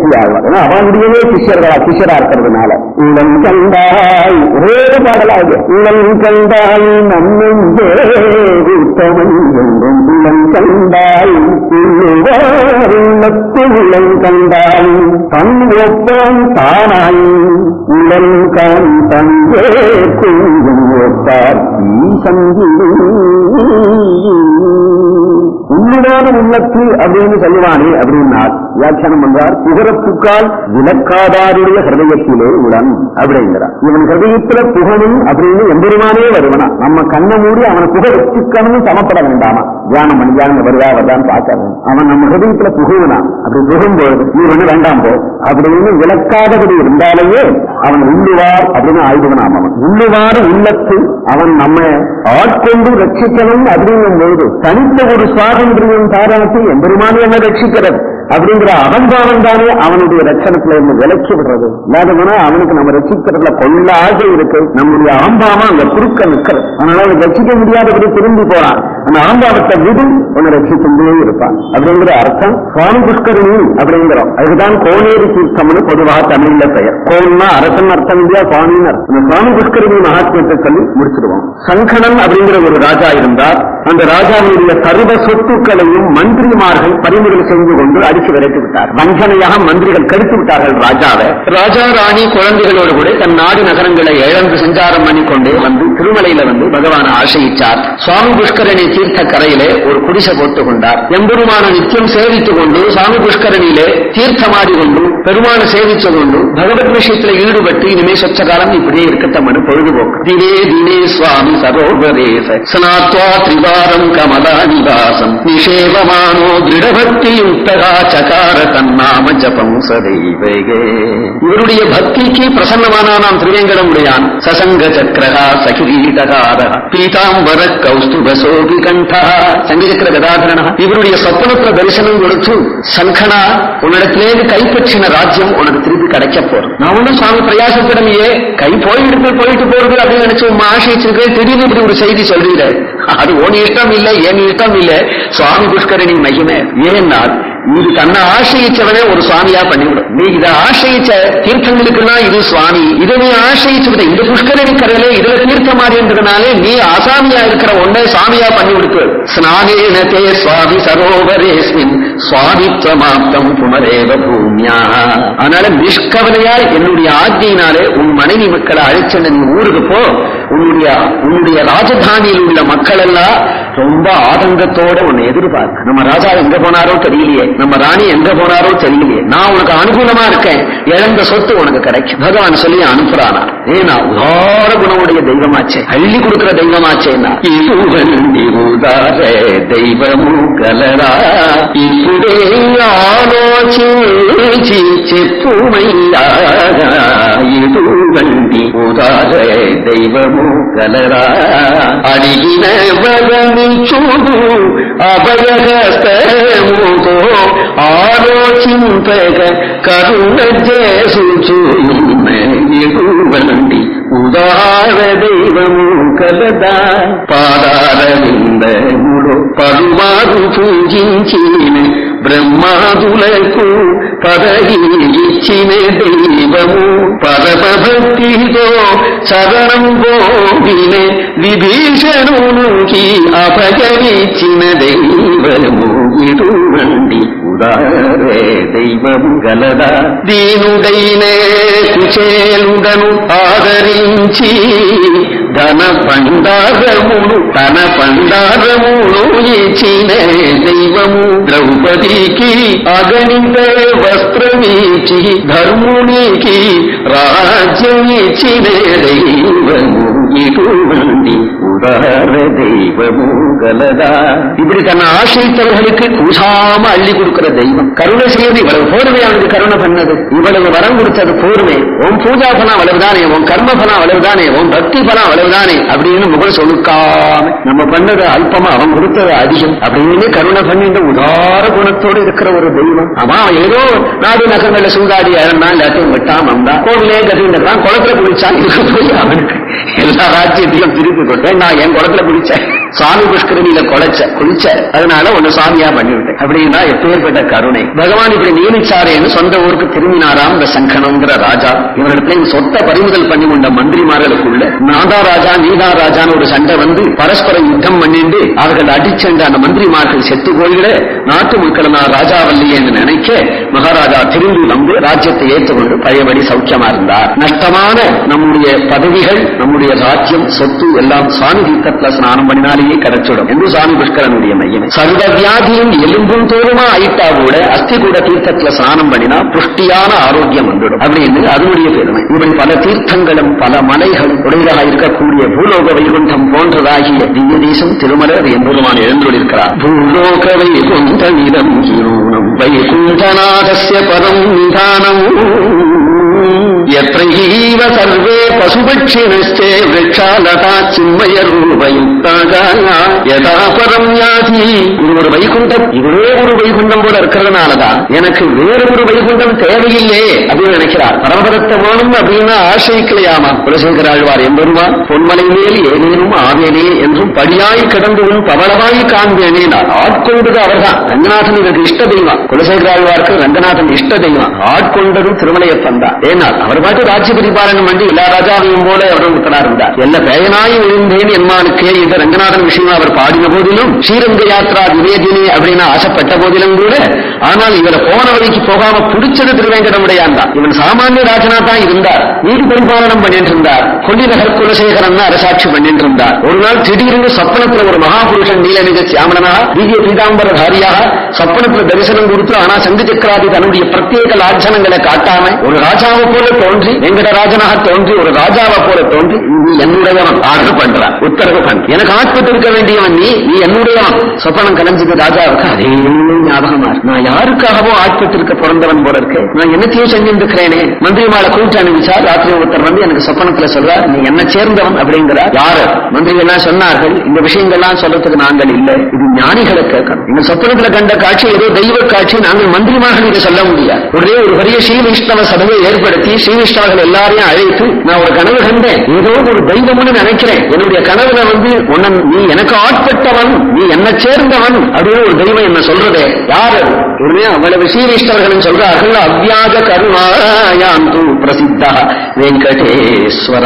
ஆழ்வார் ஏன்னா அவனுடையவே சிஷ்யர்களா சிஷ்யரா இருக்கிறதுனால. உளம் கண்டாய் ஒரே பாடலாக. உளம் கண்டாய் நம்மும் உத்தமன் என்றும். உளம் கண்டாய் உள்ளத்து உளம் கண்டாய். தன் ஒப்பம் தானாய். உளம் கான் தங்கே கொஞ்சம் உள்ளிட உள்ளுவான உள்ளத்து அப்படின்னு சொல்லுவானே அப்படின்னார் வியாக்கியானம் பண்றார் புகரப்புக்கால் விளக்காதாருடைய ஹிருதயத்திலே உடன் அப்படிங்கிறார். இவன் ஹிருதயத்துல புகழும் அப்படின்னு எம்பெருமானே வருவனா? நம்ம கண்ணை மூடி அவனை புக வச்சுக்கணும்னு சமப்பட வேண்டாமா? தியானம் பண்ணி தியானம் வருதா வருதான்னு பார்க்கணும். அவன் நம்ம ஹிருதயத்துல புகழ்னான் அப்படி புகும்போது நீ ஒண்ணு வேண்டாம் போ அப்படின்னு விளக்காதபடி இருந்தாலேயே அவன் உள்ளுவார் அப்படின்னு ஆயுதவனாம் அவன். உள்ளுவார் உள்ளத்து அவன் நம்ம ஆட்கொண்டு ரட்சிக்கணும் அப்படிங்கும் போது தனித்த ஒரு சுவாதந்திரியம் தாராட்டி எம்பெருமானே என்ன ரட்சிக்கிறது அப்படிங்கிற அகம்பாவம் தானே அவனுடைய ரட்சணத்துல இருந்து விலக்கி விடுறது. இல்லாதவனா அவனுக்கு நம்ம ரட்சிக்கிறதுல கொள்ள ஆசை இருக்கு. நம்முடைய அகம்பாவம் அங்க குறுக்க நிற்கிறது. அதனால அவன் ரட்சிக்க முடியாதபடி திரும்பி போறான். அந்த ஆம்பாவத்தை விடு உன்னை ரட்சிச்சுட்டே இருப்பான். அப்படிங்கிற அர்த்தம் சுவாமி புஷ்கரணி அப்படிங்கிறோம். அதுதான் கோனேரி தீர்த்தம்னு பொதுவாக தமிழ்ல பெயர். கோன்னா அரசன் அர்த்தம் இல்லையா சுவாமின்னு அர்த்தம். இந்த சுவாமி புஷ்கரணி மகாத்மியத்தை சொல்லி முடிச்சிருவோம் சங்கடன் அப்படிங்கிற ஒரு ராஜா இருந்தார். அந்த ராஜாவுடைய சர்வ சொத்துக்களையும் மந்திரிமார்கள் பறிமுதல் செய்து கொண்டு அடித்து விரைத்து விட்டார். வஞ்சனையாக மந்திரிகள் கெடுத்து விட்டார்கள் ராஜாவை. ராஜா ராணி குழந்தைகளோடு கூட தன் நாடு நகரங்களை இழந்து சஞ்சாரம் பண்ணிக்கொண்டு வந்து திருமலையில வந்து பகவான் ஆசையிச்சார். சுவாமி புஷ்கரணி தீர்த்தக்கரையிலே ஒரு குடிசை போட்டுக் கொண்டார் எம்பெருமான நித்தியம் சேவித்துக் கொண்டு சாமி புஷ்கரணியிலே தீர்த்தமாடி கொண்டு பெருமான சேவிச்சு கொண்டு பகவத் விஷயத்துல ஈடுபட்டு இனிமே சொச்ச காலம் இப்படியே இருக்கட்டும் பொழுதுபோக்கு. தினே தினே சுவாமி சரோவரேச. சனாத்வா திரிவாரம் கமலா நிவாசம். நிஷேவமானோ திருடபக்தி யுக்தகா சகார தன்னாம ஜபம் சதைவகே இவருடைய பக்திக்கு பிரசன்னமான நாம் திருவேங்கடமுடையான். சசங்க சக்கரகா சகிரீடகார பீதாம்பர கௌஸ்துப சோகி கண்டா சங்கச்சக்கர கதாகரணா இவருடைய சொப்பனத்துல தரிசனம் கொடுத்து சங்கனா உன்னிடத்திலேந்து கைப்பற்றின ராஜ்யம் உனக்கு திருப்பி கிடைக்க போறது. நான் ஒன்றும் சுவாமி பிரயாசப்படமையே கை போயிட்டு போயிட்டு போறது அப்படின்னு நினைச்சு உங்க ஆசைச்சிருக்கேன் திடீர்னு இப்படி ஒரு செய்தி சொல்றீங்க அது உன் இஷ்டம் இல்லை என் இஷ்டம் இல்லை. சுவாமி புஷ்கரணி மகிமை. ஏன்னால் இது தன்னை ஆசிரியச்சவனே ஒரு சுவாமியா பண்ணிவிடும் நீ இதை ஆசிரியிச்ச தீர்த்தங்களுக்குன்னா இது சுவாமி. இதை நீ ஆசிரியிச்சு விட இந்த புஷ்கரணி கரையில இதுல தீர்த்தம் மாறின்றதுனாலே நீ ஆசாமியா இருக்கிற ஒன்னே சுவாமியா பண்ணி விடுத்து ஸ்நானேன தே சுவாமி சரோவரேஸ்மின் சுவாமித்வமாப்தம் புனரேவ பூமியா. அதனால நிஷ்கவலையா என்னுடைய ஆஜையினாலே உன் மனைவி மக்களை அழைச்சென்ன நீ ஊருக்கு போ. உன்னுடைய உன்னுடைய ராஜதானியில் உள்ள மக்கள் எல்லாம் ரொம்ப ஆதங்கத்தோட உன்னை எதிர்பார்க்க. நம்ம ராஜா எங்க போனாரோ தெரியலையே. நம்ம ராணி எங்க போனாரோ தெரியலையே. நான் உனக்கு அனுகூலமா இருக்கேன். இழந்த சொத்து உனக்கு கிடைக்கும். பகவான் சொல்லி அனுப்புறானா? ஏன்னா உதார குணமுடைய தெய்வமாச்சே. அள்ளி கொடுக்கிற தெய்வமாச்சேன்னா உதார தெய்வமும் கலரா இப்படே ஆலோசி செப்புமையா இது வண்டி உதார தெய்வம் కలరా. అడిగిన వరని చూడు అభయహస్తముతో ఆలోచింపగ కరుణ చేసుచు ఎగువండి ఉదార దైవము కలదా. పాదాల విందములో పరువారు పూజించిన బ్రహ్మాదులకు പദവീച്ചിനെ ദൈവമോ പദപഭക്തിതോ ശരണം ഗോപിനെ വിഭീഷണോക്കി അപകരീച്ചിന ദൈവമോ ഇടുവണ്ടി ഉദാരേ ദൈവം കലത ദീനുടൈനെ കുചേലുടനു ആദരിഞ്ചി ఘన ధన తన పండారమును ఇచ్చిన దైవము. ద్రౌపదికి అగణిత వస్త్రమిచ్చి ధర్మునికి రాజ్యమిచ్చిన దైవము. இப்படி தன்னை ஆசிரித்தவர்களுக்கு கூசாம அள்ளி கொடுக்கிற தெய்வம். கருணை செய்வது இவ்வளவு போர்வை அவனுக்கு கருணை பண்ணது. இவ்வளவு வரம் கொடுத்தது போர்வை. உன் பூஜா பலம் அவ்வளவுதானே உன் கர்ம பலம் அவ்வளவுதானே உன் பக்தி பலம் அவ்வளவுதானே அப்படின்னு முகம் சொலுக்காம நம்ம பண்ணது அல்பமா அவன் கொடுத்தது அதிகம். அப்படின்னு கருணை பண்ணி இந்த உதார குணத்தோடு இருக்கிற ஒரு தெய்வம். ஆமா ஏதோ நாடு நகங்கள்ல சூதாடி அறந்தான் எல்லாத்தையும் விட்டான் வந்தான். கோவிலே கட்டின்னு குளத்துல குளிச்சான் இதுக்கு போய் அவனுக்கு எல்லா ராஜ்யத்தையும் திருப்பி கொட்டேன் நான் என் குளத்துல குளிச்ச சுவாமி புஷ்கரணியில கொலைச்ச குளிச்ச. அதனால உன்னை சுவாமியா பண்ணிவிட்டேன். அப்படின்னா எப்பேற்பட்ட கருணை. பகவான் இப்படி நியமிச்சாரேன்னு சொந்த ஊருக்கு திரும்பினாராம் இந்த சங்கனங்கிற ராஜா. இவரிடத்துல சொத்த சொத்தை பறிமுதல் பண்ணி கொண்ட மந்திரிமார்களுக்குள்ள நாதா ராஜா நீதா ராஜான்னு ஒரு சண்டை வந்து பரஸ்பர யுத்தம் பண்ணிட்டு அவர்கள் அடிச்சென்ற அந்த மந்திரிமார்கள் செத்து போயிட. நாட்டு மக்கள் நான் ராஜாவல்லையேன்னு நினைக்க மகாராஜா திரும்பி வந்து ராஜ்யத்தை ஏற்றுக்கொண்டு பழையபடி சௌக்கியமா இருந்தார். நஷ்டமான நம்முடைய பதவிகள் நம்முடைய ராஜ்யம் சொத்து எல்லாம் சுவாமி தீர்த்தத்துல ஸ்நானம் பண்ணினாலே பண்ணினாலேயே கிடைச்சிடும் என்று சுவாமி புஷ்கரனுடைய மையமே. சர்வ வியாதியும் எலும்பும் தோறுமா ஆயிட்டா கூட அஸ்தி கூட தீர்த்தத்துல ஸ்நானம் பண்ணினா புஷ்டியான ஆரோக்கியம் வந்துடும் அப்படின்னு அதனுடைய பெருமை. இப்படி பல தீர்த்தங்களும் பல மலைகளும் உடையதாக இருக்கக்கூடிய பூலோக வைகுண்டம் போன்றதாகிய திவ்ய தேசம் திருமலர் என்பதுமான எழுந்துள்ளிருக்கிறார் பூலோக வைகுண்டம் நிலம் கிரூணம் வைகுண்டநாதஸ்ய பரம் நிதானம். യത്രൈവ സർവേ പശുപക്ഷിണശ്ചേ വൃക്ഷാലതാ ചിന്മയരൂപയുക്താക യഥാ പരം ജ്ഞാതി இது ஒரு வைகுண்டம் இதுவே ஒரு வைகுண்டம் போல இருக்கிறதுனாலதான் எனக்கு வேறு ஒரு வைகுண்டம் தேவையில்லை நினைக்கிறார். பரமபதத்தை வேணும் அப்படின்னா ஆசைக்கலையாமா குலசேகர ஆழ்வார் என்பருவான் பொன்மலை மேல் ஏதேனும் ஆவேனே என்றும் படியாய் கிடந்தும் பவளவாய் காண்பேனே ஆட்கொண்டது அவர்தான். ரங்கநாதன் எனக்கு இஷ்ட தெய்வம். குலசேகர ஆழ்வார்க்கு ரங்கநாதன் இஷ்ட தெய்வம். ஆட்கொண்டதும் திருமலையப்பன் தான். ஏனால் அவர் பாட்டு ராஜ்ய பரிபாலனம் பண்ணி எல்லா ராஜாவையும் போல அவர் ஒருத்தனா இருந்தார் எல்லா பேயனாய் விழுந்தேன் என்மானுக்கே இந்த ரங்கநாதன் விஷயம் அவர் பாடின போதிலும் ஸ்ரீரங்க யாத்ரா விவேதினி அப்படின்னு ஆசைப்பட்ட போதிலும் கூட ஆனால் இவரை போன வழிக்கு போகாம பிடிச்சது திருவேங்கடமுடையான் தான். இவன் சாமானிய ராஜனா தான் இருந்தார். நீதி பரிபாலனம் பண்ணிட்டு இருந்தார் கொல்லிநகர் குலசேகரன் அரசாட்சி பண்ணிட்டு இருந்தார் ஒரு நாள் திடீர்னு சொப்பனத்துல ஒரு மகாபுருஷன் நீலமிக சியாமலனா திவ்ய பீதாம்பரதாரியாக சொப்பனத்துல தரிசனம் கொடுத்து ஆனா சங்கு சக்கராதி தன்னுடைய பிரத்யேக லாட்சணங்களை காட்டாம ஒரு ராஜாவை போல தோன்றி வெங்கடராஜனாக தோன்றி ஒரு ராஜாவை போல தோன்றி நீ என்னுடையவன் ஆர்டர் பண்றான் உத்தரவு பண்ற எனக்கு ஆட்பட்டு இருக்க வேண்டியவன் நீ நீ என்னுடையவன். சொப்பனம் கலைஞ்சது ராஜாவுக்கு அதே ஞாபகமா நான் யாருக்காகவோ ஆட்பட்டு இருக்க பிறந்தவன் போல இருக்கு. நான் என்னத்தையும் செஞ்சிருக்கிறேனே மந்திரிமாலை கூட்டு அனுப்பிச்சா ராத்திரி ஒருத்தர் வந்து எனக்கு சொப்பனத்துல சொல்றார் நீ என்ன சேர்ந்தவன்? அப்படிங்கிறார். யாரு? மந்திரிகள் எல்லாம் சொன்னார்கள் இந்த விஷயங்கள்லாம் சொல்றதுக்கு நாங்கள் இல்லை. இது ஞானிகளை கேட்கணும். இந்த சொப்பனத்துல கண்ட காட்சி ஏதோ தெய்வ காட்சி நாங்கள் மந்திரிமாக நீங்க சொல்ல முடியாது. ஒரே ஒரு பெரிய ஸ்ரீ வைஷ்ணவ சபையை ஏற்படுத்தி ஸ்ரீ வைஷ்ணவர்கள் எல்லாரையும் அழைத்து நான் ஒரு கனவு கண்டேன். ஏதோ ஒரு தெய்வம்னு நினைக்கிறேன். என்னுடைய கனவுல வந்து உன்ன நீ எனக்கு ஆட்பட்டவன் நீ என்ன சேர்ந்தவன் அப்படின்னு ஒரு தெய்வம் என்ன சொல்றதே. யார் அது? உடனே அவ்வளவு ஸ்ரீவிஷ்ணவர்களும் சொல்றார்கள் யா தூ பிரசித்தா வெங்கடேஸ்வர.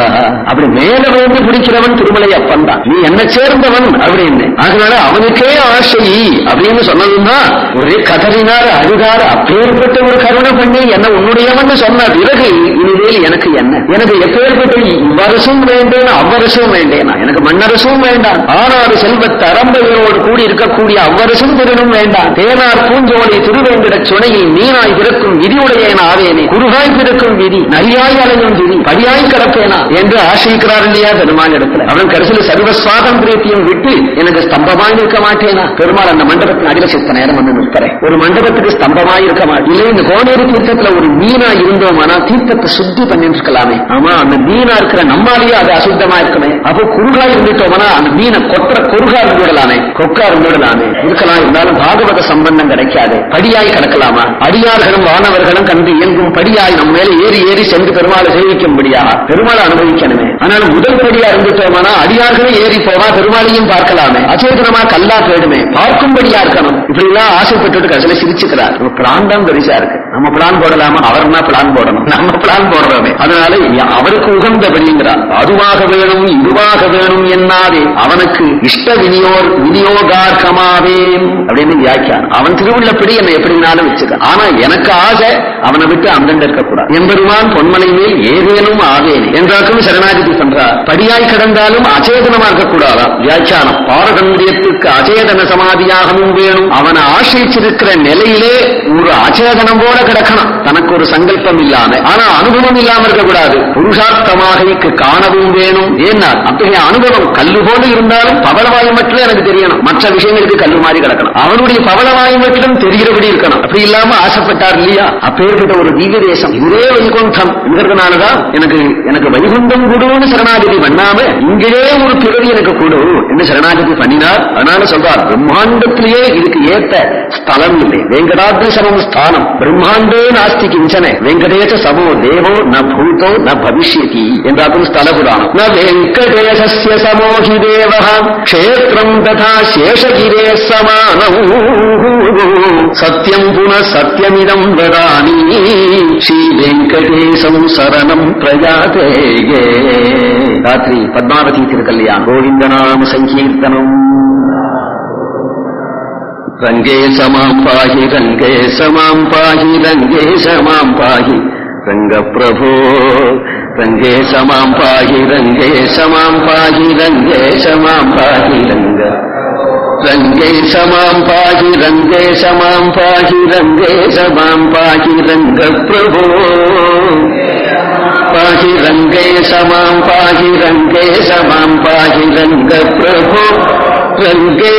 அப்படி மேல வந்து பிடிக்கிறவன் திருமலை அப்பன் தான். நீ என்ன சேர்ந்தவன் அப்படின்னு அதனால அவனுக்கே ஆசை. அப்படின்னு சொன்னதுன்னா ஒரே கதறினார் அழுதார் அப்பேற்பட்ட ஒரு கருணை பண்ணி என்ன உன்னுடையவன் சொன்ன பிறகு இனிமேல் எனக்கு என்ன? எனக்கு எப்பேற்பட்ட இவ்வரசும் வேண்டேன் அவ்வரசும் வேண்டேனா. எனக்கு மன்னரசும் வேண்டாம். ஆறாறு செல்வ தரம்பையோடு கூடி இருக்கக்கூடிய அவ்வரசும் திருடும் வேண்டாம். தேனார் பூஞ்சோலை திருவேங்கட சுனையில் மீனாய் பிறக்கும் விதியுடையேன் ஆவேனே? குருவாய் பிறக்கும் விதி நரியாய் அலையும் விதி படியாய் கிடப்பேனா? என்று ஆசிரிக்கிறார் இல்லையா பெருமான் இடத்துல. அவன் கடைசியில் சர்வ சுவாதந்திரியத்தையும் விட்டு எனக்கு ஸ்தம்பமாய் இருக்க மாட்டேனா? பெருமாள் அந்த மண்டபத்தின் அடியில் சித்த நேரம் வந்து நிற்கிறேன் ஒரு மண்டபத்துக்கு ஸ்தம்பமாய் இருக்க மாட்டேன். இல்லை இந்த கோனேரி தீர்த்தத்துல ஒரு மீனா இருந்தோமானா தீர்த்தத்தை சுத்தி பண்ணி இருக்கலாமே ஆமா அந்த மீனா இருக்கிற நம்மாலேயே அது அசுத்தமா இருக்குமே. அப்போ குறுகா இருந்துட்டோம்னா அந்த மீனை கொற்ற குறுகா இருந்து விடலாமே கொக்கா இருந்து விடலாமே இருக்கலாம் இருந்தாலும் பாகவத சம்பந்தம் கிடைக்காது. படியாய் கிடக்கலாமா? அடியார்களும் வானவர்களும் கண்டு இயங்கும் படியாய் நம்ம மேல ஏறி ஏறி சென்று பெருமாளை சேவிக்கும்படியாக பெருமாளை அனுபவிக்கணுமே. ஆனால் முதல் படியா இருந்துட்டோமானா அடியார்களும் ஏறி போவா பெருமாளையும் பார்க்கலாமே. அச்சோதனமா கல்லா போயிடுமே பார்க்கும்படியா இருக்கணும். இப்படி எல்லாம் ஆசைப்பட்டுட்டு கடைசியில சிரிச்சுக்கிறார். நம்ம பிளான் தான் பெருசா இருக்கு. நம்ம பிளான் போடலாமா? அவர்னா பிளான் போடணும். நம்ம பிளான் போடுறோமே. அதனால அவருக்கு உகந்தபடிங்கிறார். அதுவாக வேணும் இதுவாக வேணும் என்னாதே. அவனுக்கு இஷ்ட விநியோர் விநியோகார்க்கமாவே அப்படின்னு வியாக்கியானம். அவன் திருவிழப்படி என்னை எப்படினாலும் வச்சுக்க ஆனா எனக்கு ஆசை அவனை விட்டு அந்தண்ட இருக்கக்கூடாது. எம்பெருமான் பொன்மலை மேல் ஏதேனும் ஆவேன். என்றாக்கும் வியாக்கியானம் பண்றார் படியாய் கிடந்தாலும் அச்சேதனமா இருக்கக்கூடாதா வியாக்கியானம். பாரதந்திரியத்துக்கு அச்சேதன சமாதியாகவும் வேணும். அவனை ஆசிரிச்சிருக்கிற நிலையிலே ஒரு அச்சேதனம் போல கிடக்கணும். தனக்கு ஒரு சங்கல்பம் இல்லாம. ஆனா அனுபவம் இல்லாம இருக்கக்கூடாது. புருஷார்த்தமாக காணவும் வேணும். ஏன்னா அத்தகைய அனுபவம் கல்லு போல இருந்தாலும் பவளவாயு மட்டும் எனக்கு தெரியணும். மற்ற விஷயங்களுக்கு கல்லு மாதிரி கிடக்கணும். அவனுடைய பவளவாயு மட்டும் தெரிகிறபடி இருக்கணும். அப்படி இல்லாம ஆசைப்பட்டார் இல்லையா? அப்பேற்பட்ட ஒரு தீவிர தேசம் இதே வைகுண்டம் என்கிறதுனாலதான் எனக்கு எனக்கு வைகுண்டம் கொடுன்னு சரணாதிபதி பண்ணாம இங்கே ஒரு பிறவி எனக்கு கொடு. என்று சரணாகதி பண்ணினார்? அதனால சொல்றார் பிரம்மாண்டத்திலேயே இதுக்கு ஏத்த ஸ்தலம் இல்லை. வெங்கடாத்ரிசமம் ஸ்தானம். பிரம்மாண்டே நாஸ்தி கிஞ்சன. வெங்கடேச சமோ தேவோ ந பூதோ ந பவிஷ்யதி என்றாக்கும் ஸ்தல புராணம். ந வெங்கடேசஸ்ய சமோஹி தேவ கஷேத்திரம் ததா சேஷகிரே சமானம் சத்தியம் புன சத்தியமிதம் வதாமி ஸ்ரீ வெங்கடேசம் சரணம் பிரயாதே ராத்திரி பத்மாவதி திருக்கல்யாண் கோவிந்தநாம சங்கீர்த்தனம் ரங்கே சமாம் பாஹி ரங்கே சமாம் பாகி ரங்கே சமாம் பாஹி ரங்க பிரபோ ரங்கே சமாம் பாஹி ரங்கே சமாம் பாகி ரங்கே சமாம் பாஹி ரங்க. ரங்கே சமாம் பாஹி ரங்கே சமாம் பாகி ரங்கே சமாம் பாஹி ரங்க பிரபோ பாஹி ரங்கே சமாம் பாஹி ரங்கே சமாம் பாஹி ரங்க பிரபோ ரங்கே